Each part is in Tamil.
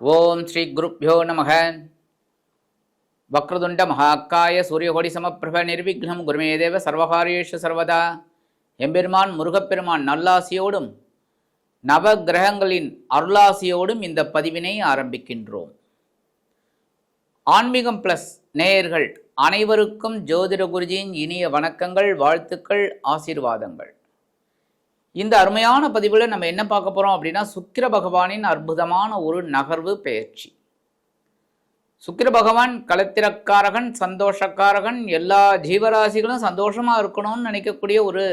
ஓம் ஸ்ரீ குருப்யோ நம வக்ரதுண்ட மகாக்காய சூரியகோடி சமப்பிரப நிர்விக்னம் குருமேதேவ சர்வகாரியேஷு சர்வதா. எம்பெருமான் முருகப்பெருமான் நல்லாசியோடும் நவ கிரகங்களின் அருளாசியோடும் இந்த பதிவினை ஆரம்பிக்கின்றோம். ஆன்மீகம் பிளஸ் நேயர்கள் அனைவருக்கும் ஜோதிட குருஜியின் இனிய வணக்கங்கள் வாழ்த்துக்கள் ஆசீர்வாதங்கள். இந்த அருமையான பதிவில் நம்ம என்ன பார்க்க போகிறோம் அப்படின்னா சுக்கிர பகவானின் அற்புதமான ஒரு நகர்வு பெயர்ச்சி சுக்கிர பகவான் களத்திரக்காரகன் சந்தோஷக்காரகன் எல்லா ஜீவராசிகளும் சந்தோஷமாக இருக்கணும்னு நினைக்கக்கூடிய ஒரு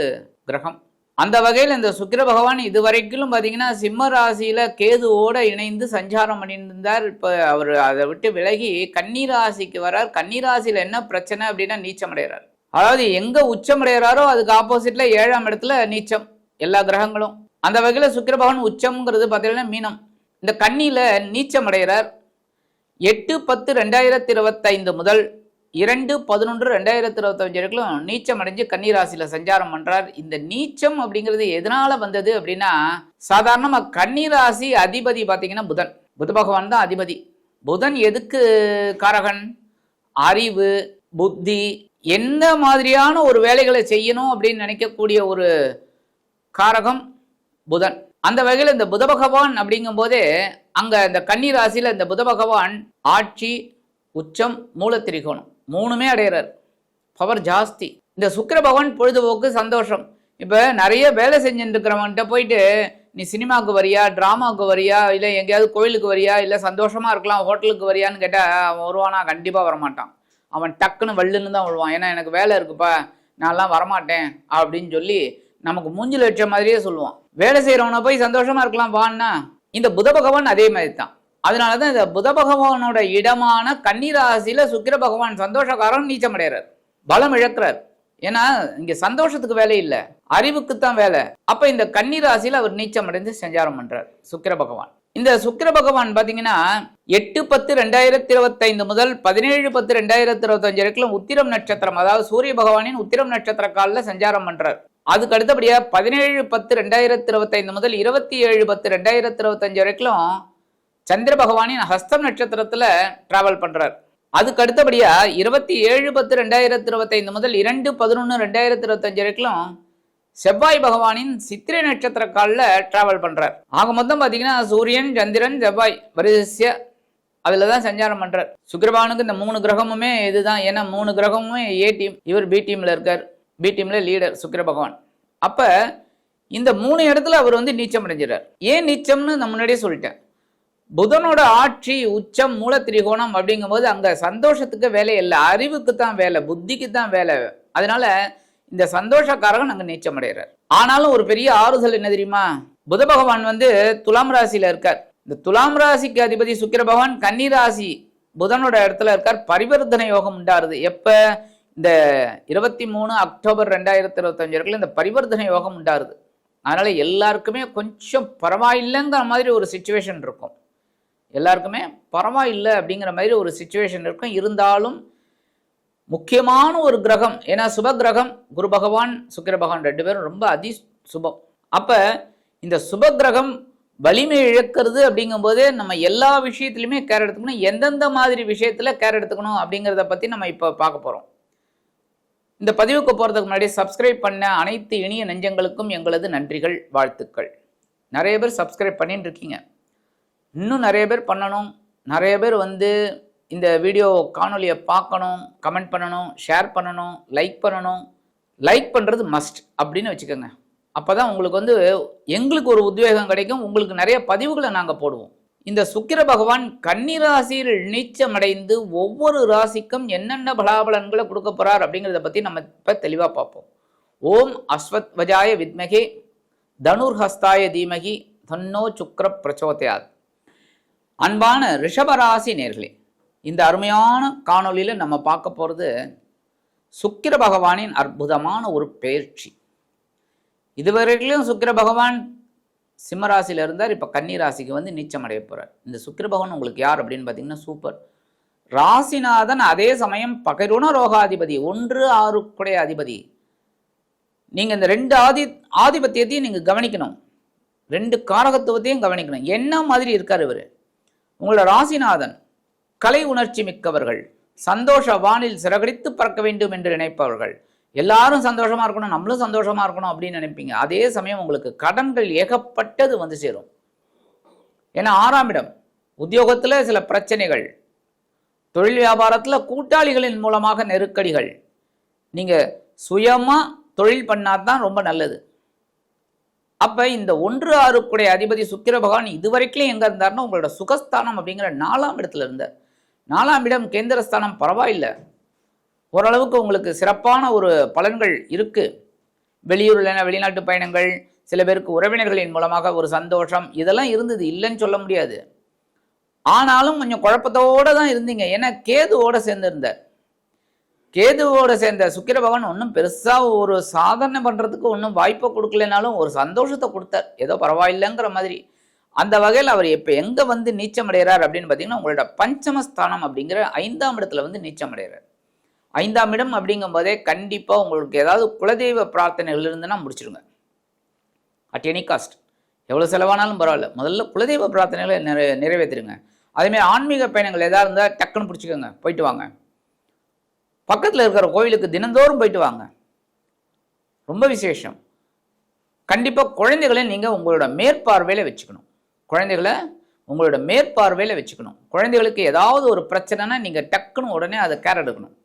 கிரகம். அந்த வகையில் இந்த சுக்கிர பகவான் இதுவரைக்கும் பார்த்தீங்கன்னா சிம்ம ராசியில் கேதுவோடு இணைந்து சஞ்சாரம் பண்ணியிருந்தார். இப்போ அவர் அதை விட்டு விலகி கன்னிராசிக்கு வரார். கன்னி என்ன பிரச்சனை அப்படின்னா நீச்சம் அடைகிறார் அதாவது எங்கே உச்சம் அடைகிறாரோ அதுக்கு ஆப்போசிட்டில் ஏழாம் இடத்துல நீச்சம். எல்லா கிரகங்களும். அந்த வகையில் சுக்கிர பகவான் உச்சம்ங்கிறது பார்த்தீங்கன்னா மீனம். இந்த கண்ணியில் நீச்சம் அடைகிறார். எட்டு பத்து ரெண்டாயிரத்தி இருபத்தைந்து முதல் இரண்டு பதினொன்று ரெண்டாயிரத்தி இருபத்தஞ்சு வரைக்கும் நீச்சம் அடைஞ்சு கன்னிராசியில் சஞ்சாரம் பண்ணுறார் இந்த நீச்சம் அப்படிங்கிறது எதனால் வந்தது அப்படின்னா சாதாரணமாக கன்னிராசி அதிபதி பார்த்தீங்கன்னா புதன். புத பகவான் தான் அதிபதி. புதன் எதுக்கு காரகன்? அறிவு புத்தி எந்த மாதிரியான ஒரு வேலைகளை செய்யணும் அப்படின்னு நினைக்கக்கூடிய ஒரு காரகம் புதன். அந்த வகையில் இந்த புத பகவான் அப்படிங்கும் போதே அங்கே இந்த கன்னி ராசியில் இந்த புத பகவான் ஆட்சி உச்சம் மூலத்திரிகோணம் மூணுமே அடையிறார். பவர் ஜாஸ்தி. இந்த சுக்கர பகவான் பொழுதுபோக்கு சந்தோஷம். இப்போ நிறைய வேலை செஞ்சுட்டு இருக்கிறவன்கிட்ட போயிட்டு நீ சினிமாவுக்கு வரியா ட்ராமாவுக்கு வரியா இல்லை எங்கேயாவது கோயிலுக்கு வரியா இல்லை சந்தோஷமாக இருக்கலாம் ஹோட்டலுக்கு வரியான்னு கேட்டால் அவன் வருவானா? கண்டிப்பாக வரமாட்டான். அவன் டக்குன்னு வள்ளுன்னு தான் விழுவான். ஏன்னா எனக்கு வேலை இருக்குப்பா நான்லாம் வரமாட்டேன் அப்படின்னு சொல்லி நமக்கு மூஞ்சில் வச்ச மாதிரியே சொல்லுவான். வேலை செய்கிறவனை போய் சந்தோஷமா இருக்கலாம் வான்னா இந்த புத பகவான் அதே மாதிரி தான் அதனால தான் இந்த புத பகவானோட இடமான கன்னிராசியில சுக்கிர பகவான் சந்தோஷக்காரன் நீச்சம் அடைகிறார் பலம் இழக்கிறார். ஏன்னா இங்க சந்தோஷத்துக்கு வேலை இல்லை. அறிவுக்குத்தான் வேலை. அப்ப இந்த கன்னிராசியில அவர் நீச்சம் அடைந்து சஞ்சாரம் பண்றார் சுக்கிர பகவான். இந்த சுக்கிர பகவான் பாத்தீங்கன்னா எட்டு பத்து ரெண்டாயிரத்தி இருபத்தைந்து முதல் பதினேழு பத்து ரெண்டாயிரத்தி இருபத்தஞ்சு வரைக்கும் உத்திரம் நட்சத்திரம் அதாவது சூரிய பகவானின் உத்திரம் நட்சத்திர காலில் சஞ்சாரம் பண்றார். அதுக்கு அடுத்தபடியாக பதினேழு பத்து ரெண்டாயிரத்தி இருபத்தைந்து முதல் இருபத்தி ஏழு பத்து ரெண்டாயிரத்தி இருபத்தஞ்சு வரைக்கும் சந்திர பகவானின் ஹஸ்தம் நட்சத்திரத்தில் டிராவல் பண்ணுறார் அதுக்கு அடுத்தபடியாக இருபத்தி ஏழு பத்து ரெண்டாயிரத்தி இருபத்தைந்து முதல் இரண்டு பதினொன்று ரெண்டாயிரத்தி இருபத்தஞ்சு வரைக்கும் செவ்வாய் பகவானின் சித்திரை நட்சத்திர காலில் டிராவல் பண்ணுறார் ஆக மொத்தம் பார்த்தீங்கன்னா சூரியன் சந்திரன் செவ்வாய் வரிசைய அதில் தான் சஞ்சாரம் பண்ணுறார் சுக்கிரபானுக்கு இந்த மூணு கிரகமுமே இதுதான். ஏன்னா மூணு கிரகமுமே ஏ டீம் இவர் பி டீமில் இருக்கார். பி டீம்ல லீடர் சுக்கிர பகவான். அப்ப இந்த மூணு இடத்துல அவர் வந்து நீச்சம் அடைஞ்சிடறார். ஏன் நீச்சம்னு நான் முன்னாடியே சொல்லிட்டேன். புதனோட ஆட்சி உச்சம் மூல திரிகோணம் அப்படிங்கும்போது அங்க சந்தோஷத்துக்கு வேலை இல்லை அறிவுக்கு தான் வேலை புத்திக்கு தான் வேலை. அதனால இந்த சந்தோஷக்காரகன் அங்க நீச்சம் அடைகிறார். ஆனாலும் ஒரு பெரிய ஆறுதல் என்ன தெரியுமா? புத பகவான் வந்து துலாம் ராசியில இருக்கார். இந்த துலாம் ராசிக்கு அதிபதி சுக்கிர பகவான் கன்னி ராசி புதனோட இடத்துல இருக்கார். பரிவர்த்தனை யோகம் உண்டாருது. எப்போ? இந்த இருபத்தி மூணு அக்டோபர் ரெண்டாயிரத்தி இருபத்தஞ்சு வரைக்கும் இந்த பரிவர்த்தனை யோகம் உண்டாருது. அதனால் எல்லாருக்குமே கொஞ்சம் பரவாயில்லைங்கிற மாதிரி ஒரு சுச்சுவேஷன் இருக்கும். எல்லாருக்குமே பரவாயில்லை அப்படிங்கிற மாதிரி ஒரு சுச்சுவேஷன் இருக்கும். இருந்தாலும் முக்கியமான ஒரு கிரகம் ஏன்னா சுப கிரகம் குரு பகவான் சுக்கிர பகவான் ரெண்டு பேரும் ரொம்ப அதி சுபம். அப்போ இந்த சுப கிரகம் வலிமை இழக்கிறது அப்படிங்கும்போது நம்ம எல்லா விஷயத்துலையுமே கேர் எடுத்துக்கணும். எந்தெந்த மாதிரி விஷயத்தில் கேர் எடுத்துக்கணும் அப்படிங்கிறத பற்றி நம்ம இப்போ பார்க்க போகிறோம் இந்த பதிவுக்கு போகிறதுக்கு முன்னாடி சப்ஸ்கிரைப் பண்ண அனைத்து இனிய நெஞ்சங்களுக்கும் எங்களது நன்றிகள் வாழ்த்துக்கள். நிறைய பேர் சப்ஸ்கிரைப் பண்ணிட்டு இருக்கீங்க. இன்னும் நிறைய பேர் பண்ணணும். நிறைய பேர் வந்து இந்த வீடியோ காணொலியை பார்க்கணும் கமெண்ட் பண்ணணும் ஷேர் பண்ணணும் லைக் பண்ணணும். லைக் பண்ணுறது மஸ்ட் அப்படின்னு வச்சுக்கோங்க. அப்போ தான் உங்களுக்கு வந்து எங்களுக்கு ஒரு உத்வேகம் கிடைக்கும். உங்களுக்கு நிறைய பதிவுகளை நாங்கள் போடுவோம். இந்த சுக்கிர பகவான் கன்னிராசியில் நீச்சமடைந்து ஒவ்வொரு ராசிக்கும் என்னென்ன பலாபலன்களை கொடுக்க போறார் அப்படிங்கிறத பற்றி நம்ம இப்போ தெளிவாக பார்ப்போம். ஓம் அஸ்வத் வஜாய வித்மகே தனுர்ஹஸ்தாய தீமகி தன்னோ சுக்ர பிரச்சோதயாத் அன்பான ரிஷபராசி நேர்களே இந்த அருமையான காணொளியில் நம்ம பார்க்க போகிறது சுக்கிர பகவானின் அற்புதமான ஒரு பயிற்சி இதுவரையிலும் சுக்கிர பகவான் சிம்மராசியில் இருந்தார் இப்போ கன்னி ராசிக்கு வந்து நீச்சம் அடைய போகிறார் இந்த சுக்கிர பகவான் உங்களுக்கு யார் அப்படின்னு பார்த்தீங்கன்னா சூப்பர் ராசிநாதன் அதே சமயம் பகருண ரோகாதிபதி ஒன்று ஆறுக்குடைய அதிபதி. நீங்கள் இந்த ரெண்டு ஆதி ஆதிபத்தியத்தையும் நீங்கள் கவனிக்கணும். ரெண்டு காரகத்துவத்தையும் கவனிக்கணும். என்ன மாதிரி இருக்கார் இவர்? உங்களோட ராசிநாதன் கலை உணர்ச்சி மிக்கவர்கள் சந்தோஷ வானில் சிறகடித்து பறக்க வேண்டும் என்று நினைப்பவர்கள் எல்லாரும் சந்தோஷமாக இருக்கணும் நம்மளும் சந்தோஷமாக இருக்கணும் அப்படின்னு நினைப்பீங்க. அதே சமயம் உங்களுக்கு கடன்கள் ஏகப்பட்டது வந்து சேரும். ஏன்னா ஆறாம் இடம் உத்தியோகத்தில் சில பிரச்சனைகள் தொழில் வியாபாரத்தில் கூட்டாளிகளின் மூலமாக நெருக்கடிகள். நீங்கள் சுயமாக தொழில் பண்ணாதான் ரொம்ப நல்லது. அப்போ இந்த ஒன்று ஆறுக்குடைய அதிபதி சுக்கிர பகவான் இதுவரைக்கும் எங்கே இருந்தாருன்னா உங்களோட சுகஸ்தானம் அப்படிங்கிற நாலாம் இடத்துல இருந்தார். நாலாம் இடம் கேந்திரஸ்தானம் பரவாயில்லை. ஓரளவுக்கு உங்களுக்கு சிறப்பான ஒரு பலன்கள் இருக்குது வெளியூரில் வெளிநாட்டு பயணங்கள் சில பேருக்கு உறவினர்களின் மூலமாக ஒரு சந்தோஷம் இதெல்லாம் இருந்தது இல்லைன்னு சொல்ல முடியாது. ஆனாலும் கொஞ்சம் குழப்பத்தோடு தான் இருந்தீங்க. ஏன்னா கேதுவோடு சேர்ந்துருந்த. கேதுவோடு சேர்ந்த சுக்கிர பகவான் ஒன்றும் பெருசாக ஒரு சாதனை பண்ணுறதுக்கு ஒன்றும் வாய்ப்பை கொடுக்கலனாலும் ஒரு சந்தோஷத்தை கொடுத்தார். ஏதோ பரவாயில்லைங்கிற மாதிரி. அந்த வகையில் அவர் இப்போ எங்கே வந்து நீச்சம் அடைகிறார் அப்படின்னு பார்த்தீங்கன்னா உங்களோட பஞ்சமஸ்தானம் அப்படிங்கிற ஐந்தாம் இடத்துல வந்து நீச்சம் அடைகிறார் ஐந்தாம் இடம் அப்படிங்கும் போதே கண்டிப்பாக உங்களுக்கு ஏதாவது குலதெய்வ பிரார்த்தனைகள் இருந்துன்னா முடிச்சிடுங்க. அட் எனி காஸ்ட் எவ்வளோ செலவானாலும் பரவாயில்ல. முதல்ல குலதெய்வ பிரார்த்தனைகளை நிறை நிறைவேற்றிடுங்க. அதேமாதிரி ஆன்மீக பயணங்கள் எதாக இருந்தால் டக்குன்னு பிடிச்சிக்கோங்க. போயிட்டு வாங்க. பக்கத்தில் இருக்கிற கோவிலுக்கு தினந்தோறும் போயிட்டு வாங்க. ரொம்ப விசேஷம். கண்டிப்பாக குழந்தைகளை நீங்கள் உங்களோட மேற்பார்வையில் வச்சுக்கணும். குழந்தைகளை உங்களோட மேற்பார்வையில் வச்சுக்கணும். குழந்தைகளுக்கு ஏதாவது ஒரு பிரச்சனைனா நீங்கள் டக்குன்னு உடனே அதை கேர் எடுக்கணும்.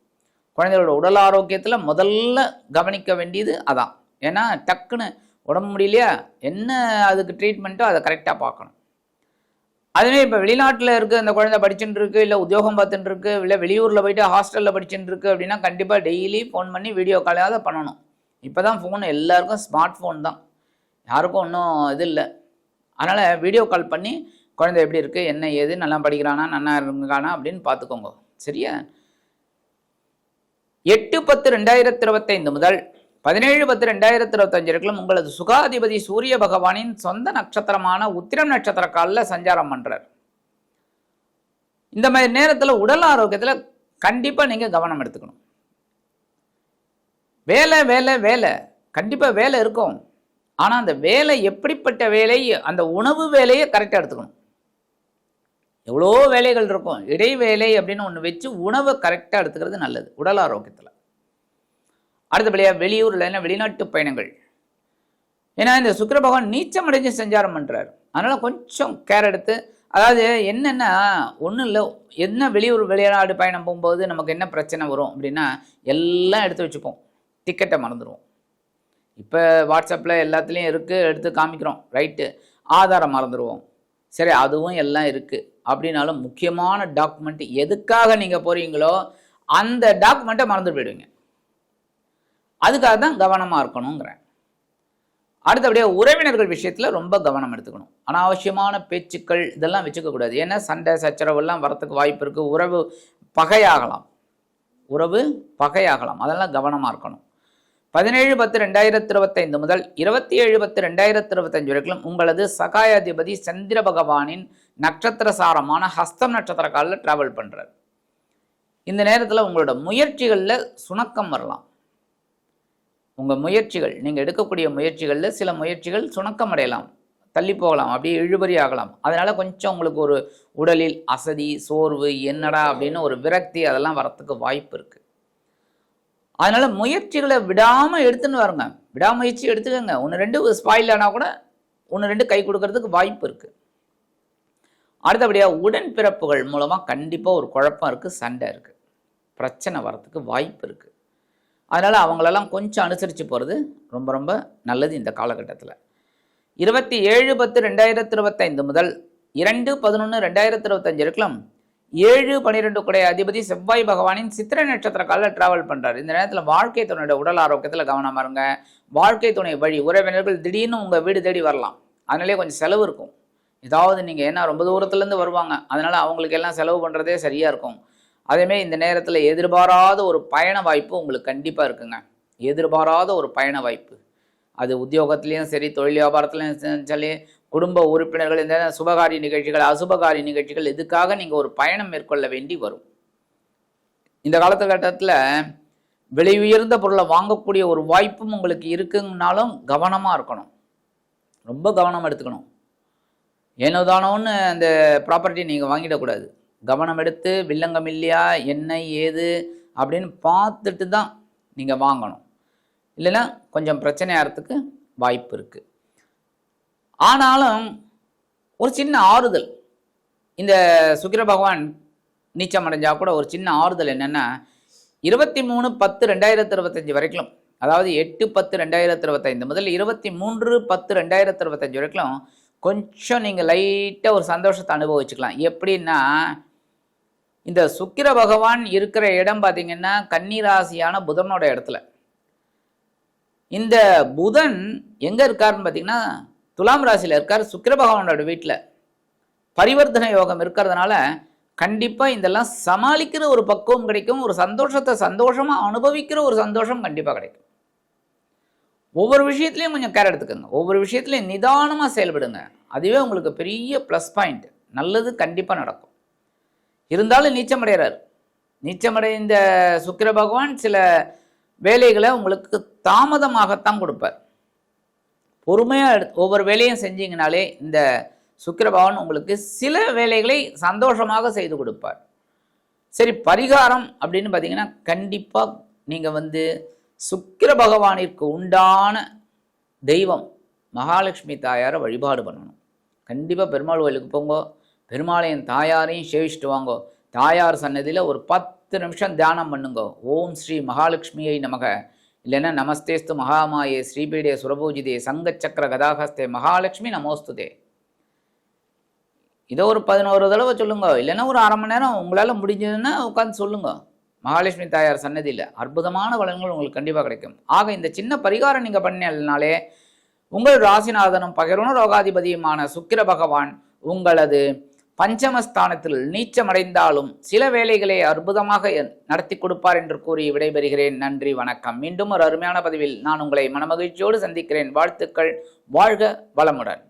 குழந்தைகளோட உடல் ஆரோக்கியத்தில் முதல்ல கவனிக்க வேண்டியது அதான். ஏன்னா டக்குன்னு உடம்பு முடியலையா? என்ன அதுக்கு ட்ரீட்மெண்ட்டோ அதை கரெக்டாக பார்க்கணும். அதுவே இப்போ வெளிநாட்டில் இருக்கு அந்த குழந்தை படிச்சுட்டு இருக்கு இல்லை உத்தியோகம் பார்த்துட்டு இருக்கு இல்லை வெளியூரில் போயிட்டு ஹாஸ்டலில் படிச்சுட்டு இருக்கு அப்படின்னா கண்டிப்பாக டெய்லி ஃபோன் பண்ணி வீடியோ காலையாவது பண்ணணும். இப்போ தான் ஃபோன் எல்லாருக்கும் ஸ்மார்ட் ஃபோன் தான். யாருக்கும் ஒன்றும் இது இல்லை. அதனால் வீடியோ கால் பண்ணி குழந்தை எப்படி இருக்குது என்ன ஏது நல்லா படிக்கிறானா நல்லா இருக்கானா அப்படின்னு பார்த்துக்கோங்க. சரியா? எட்டு பத்து ரெண்டாயிரத்தி இருபத்தைந்து முதல் பதினேழு பத்து ரெண்டாயிரத்தி இருபத்தஞ்சு வரைக்கும் உங்களது சுகாதிபதி சூரிய பகவானின் சொந்த நட்சத்திரமான உத்திரம் நட்சத்திர காலில் சஞ்சாரம் பண்ணுறார் இந்த மாதிரி நேரத்தில் உடல் ஆரோக்கியத்தில் கண்டிப்பாக நீங்கள் கவனம் எடுத்துக்கணும். வேலை வேலை வேலை. கண்டிப்பாக வேலை இருக்கும். ஆனால் அந்த வேலை எப்படிப்பட்ட வேலை அந்த உணவு வேலையை கரெக்டாக எடுத்துக்கணும். எவ்வளோ வேலைகள் இருக்கும். இடைவேளை அப்படின்னு ஒன்று வச்சு உணவை கரெக்டாக எடுத்துக்கிறது நல்லது. உடல் ஆரோக்கியத்தில். அடுத்தபடியாக வெளியூரில் என்ன வெளிநாட்டு பயணங்கள். ஏன்னா இந்த சுக்கர பகவான் நீச்சம் அடைஞ்சு சஞ்சாரம் பண்ணுறாரு அதனால் கொஞ்சம் கேர் எடுத்து அதாவது என்னென்னா ஒன்றும் இல்லை. என்ன வெளியூர் வெளிநாடு பயணம் போகும்போது நமக்கு என்ன பிரச்சனை வரும் அப்படின்னா எல்லாம் எடுத்து வச்சுப்போம். டிக்கெட்டை மறந்துடுவோம். இப்போ வாட்ஸ்அப்பில் எல்லாத்துலேயும் இருக்குது எடுத்து காமிக்கிறோம். ரைட்டு ஆதாரம் மறந்துடுவோம். சரி அதுவும் எல்லாம் இருக்குது அப்படின்னாலும் முக்கியமான டாக்குமெண்ட் எதுக்காக நீங்கள் போகிறீங்களோ அந்த டாக்குமெண்ட்டை மறந்து போயிடுவீங்க. அதுக்காக தான் கவனமாக இருக்கணுங்கிறேன். அடுத்தபடியாக உறவினர்கள் விஷயத்தில் ரொம்ப கவனம் எடுத்துக்கணும். அனாவசியமான பேச்சுக்கள் இதெல்லாம் வச்சுக்கக்கூடாது ஏன்னா சண்டை சச்சரவெல்லாம் வரத்துக்கு வாய்ப்பு இருக்குது உறவு பகையாகலாம். உறவு பகையாகலாம். அதெல்லாம் கவனமாக இருக்கணும். பதினேழு பத்து ரெண்டாயிரத்தி இருபத்தைந்து முதல் இருபத்தி ஏழு பத்து ரெண்டாயிரத்தி இருபத்தஞ்சு வரைக்கும் உங்களது சகாயாதிபதி சந்திர பகவானின் நட்சத்திர சாரமான ஹஸ்தம் நட்சத்திர காலில் ட்ராவல் பண்ணுறார் இந்த நேரத்தில் உங்களோட முயற்சிகளில் சுணக்கம் வரலாம். உங்கள் முயற்சிகள் நீங்கள் எடுக்கக்கூடிய முயற்சிகளில் சில முயற்சிகள் சுணக்கம் அடையலாம். தள்ளி போகலாம் அப்படியே இழுபறி ஆகலாம். அதனால் கொஞ்சம் உங்களுக்கு ஒரு உடலில் அசதி சோர்வு என்னடா அப்படின்னு ஒரு விரக்தி அதெல்லாம் வரத்துக்கு வாய்ப்பு இருக்குது அதனால் முயற்சிகளை விடாமல் எடுத்துன்னு வருங்க. விடாமுயற்சி எடுத்துக்கோங்க. ஒன்று ரெண்டு ஸ்பாயில் ஆனால் கூட ஒன்று ரெண்டு கை கொடுக்கறதுக்கு வாய்ப்பு இருக்குது அடுத்தபடியாக உடன்பிறப்புகள் மூலமாக கண்டிப்பாக ஒரு குழப்பம் இருக்குது சண்டை இருக்குது பிரச்சனை வரத்துக்கு வாய்ப்பு இருக்குது அதனால் அவங்களெல்லாம் கொஞ்சம் அனுசரித்து போகிறது ரொம்ப ரொம்ப நல்லது இந்த காலகட்டத்தில். இருபத்தி ஏழு பத்து ரெண்டாயிரத்தி இருபத்தைந்து முதல் இரண்டு பதினொன்று ரெண்டாயிரத்தி இருபத்தஞ்சு இருக்கலாம் ஏழு பனிரெண்டு குடைய அதிபதி செவ்வாய் பகவானின் சித்திரை நட்சத்திர காலில் டிராவல் பண்ணுறாரு இந்த நேரத்தில் வாழ்க்கை துணையோட உடல் ஆரோக்கியத்தில் கவனமாக இருங்க. வாழ்க்கை துணை வழி உறவினர்கள் திடீர்னு உங்கள் வீடு தேடி வரலாம். அதனாலே கொஞ்சம் செலவு இருக்கும். ஏதாவது நீங்கள் ஏன்னா ரொம்ப தூரத்துலேருந்து வருவாங்க. அதனால் அவங்களுக்கு எல்லாம் செலவு பண்ணுறதே சரியாக இருக்கும். அதேமாரி இந்த நேரத்தில் எதிர்பாராத ஒரு பயண வாய்ப்பு உங்களுக்கு கண்டிப்பாக இருக்குங்க. எதிர்பாராத ஒரு பயண வாய்ப்பு. அது உத்தியோகத்துலேயும் சரி தொழில் வியாபாரத்துலேயும் சரி குடும்ப உறுப்பினர்கள் இந்த சுபகாரி நிகழ்ச்சிகள் அசுபகாரி நிகழ்ச்சிகள் இதுக்காக நீங்கள் ஒரு பயணம் மேற்கொள்ள வேண்டி வரும். இந்த காலத்துக்கட்டத்தில் விலை உயர்ந்த பொருளை வாங்கக்கூடிய ஒரு வாய்ப்பும் உங்களுக்கு இருக்குங்கனாலும் கவனமாக இருக்கணும். ரொம்ப கவனம் எடுத்துக்கணும். ஏனோதானோன்னு அந்த ப்ராப்பர்ட்டி நீங்கள் வாங்கிடக்கூடாது. கவனம் எடுத்து வில்லங்கம் இல்லையா என்ன ஏது அப்படின்னு பார்த்துட்டு தான் நீங்கள் வாங்கணும். இல்லைன்னா கொஞ்சம் பிரச்சனையாகிறதுக்கு வாய்ப்பு இருக்குது ஆனாலும் ஒரு சின்ன ஆறுதல். இந்த சுக்கிர பகவான் நீச்சம் அடைஞ்சா கூட ஒரு சின்ன ஆறுதல் என்னென்னா இருபத்தி மூணு பத்து ரெண்டாயிரத்தி இருபத்தஞ்சி வரைக்கும் அதாவது எட்டு பத்து ரெண்டாயிரத்தி இருபத்தைந்து முதல் இருபத்தி மூன்று பத்து ரெண்டாயிரத்தி இருபத்தஞ்சி வரைக்கும் கொஞ்சம் நீங்கள் லைட்டாக ஒரு சந்தோஷத்தை அனுபவிச்சுக்கலாம். எப்படின்னா இந்த சுக்கிர பகவான் இருக்கிற இடம் பார்த்தீங்கன்னா கன்னிராசியான புதனோட இடத்துல. இந்த புதன் எங்கே இருக்காருன்னு பார்த்தீங்கன்னா துலாம் ராசியில் இருக்கார் சுக்கிர பகவானோட வீட்டில் பரிவர்த்தனை யோகம் இருக்கிறதுனால கண்டிப்பாக இதெல்லாம் சமாளிக்கிற ஒரு பக்குவம் கிடைக்கும். ஒரு சந்தோஷத்தை சந்தோஷமாக அனுபவிக்கிற ஒரு சந்தோஷம் கண்டிப்பாக கிடைக்கும். ஒவ்வொரு விஷயத்துலையும் கொஞ்சம் கேர் எடுத்துக்கோங்க. ஒவ்வொரு விஷயத்துலையும் நிதானமாக செயல்படுங்க. அதுவே உங்களுக்கு பெரிய ப்ளஸ் பாயிண்ட் நல்லது கண்டிப்பாக நடக்கும். இருந்தாலும் நீச்சமடைகிறார் நீச்சமடைந்த சுக்கிர பகவான் சில வேலைகளை உங்களுக்கு தாமதமாகத்தான் கொடுப்பார். பொறுமையாக ஒவ்வொரு வேலையும் செஞ்சீங்கனாலே இந்த சுக்கிர பகவான் உங்களுக்கு சில வேலைகளை சந்தோஷமாக செய்து கொடுப்பார். சரி பரிகாரம் அப்படின்னு பார்த்தீங்கன்னா கண்டிப்பாக நீங்கள் வந்து சுக்கிர பகவானிற்கு உண்டான தெய்வம் மகாலட்சுமி தாயாரை வழிபாடு பண்ணணும். கண்டிப்பாக பெருமாள் கோயிலுக்கு போங்க பெருமாளையும் தாயாரையும் சேவிச்சுட்டு வாங்கோ. தாயார் சன்னதியில் ஒரு பத்து நிமிஷம் தியானம் பண்ணுங்க. ஓம் ஸ்ரீ மகாலட்சுமியை நமக. இல்லைன்னா நமஸ்தேஸ்து மகாமாயே ஸ்ரீபீடே சுரபூஜிதே சங்கச்சக்கர கதாகஸ்தே மகாலட்சுமி நமோஸ்துதே. இதோ ஒரு பதினோரு தடவை சொல்லுங்க. இல்லைன்னா ஒரு அரை மணி நேரம் உங்களால் முடிஞ்சதுன்னா உட்காந்து சொல்லுங்க. மகாலட்சுமி தாயார் சன்னதியில் அற்புதமான பலன்கள் உங்களுக்கு கண்டிப்பாக கிடைக்கும். ஆக இந்த சின்ன பரிகாரம் நீங்கள் பண்ணினாலே உங்கள் ராசிநாதனும் பகிர்வன ரோகாதிபதியுமான சுக்கிர பகவான் உங்களது பஞ்சமஸ்தானத்தில் நீச்சமடைந்தாலும் சில வேலைகளை அற்புதமாக நடத்தி கொடுப்பார் என்று கூறி விடைபெறுகிறேன். நன்றி வணக்கம். மீண்டும் ஒரு அருமையான பதிவில் நான் உங்களை மனமகிழ்ச்சியோடு சந்திக்கிறேன். வாழ்த்துக்கள். வாழ்க வளமுடன்.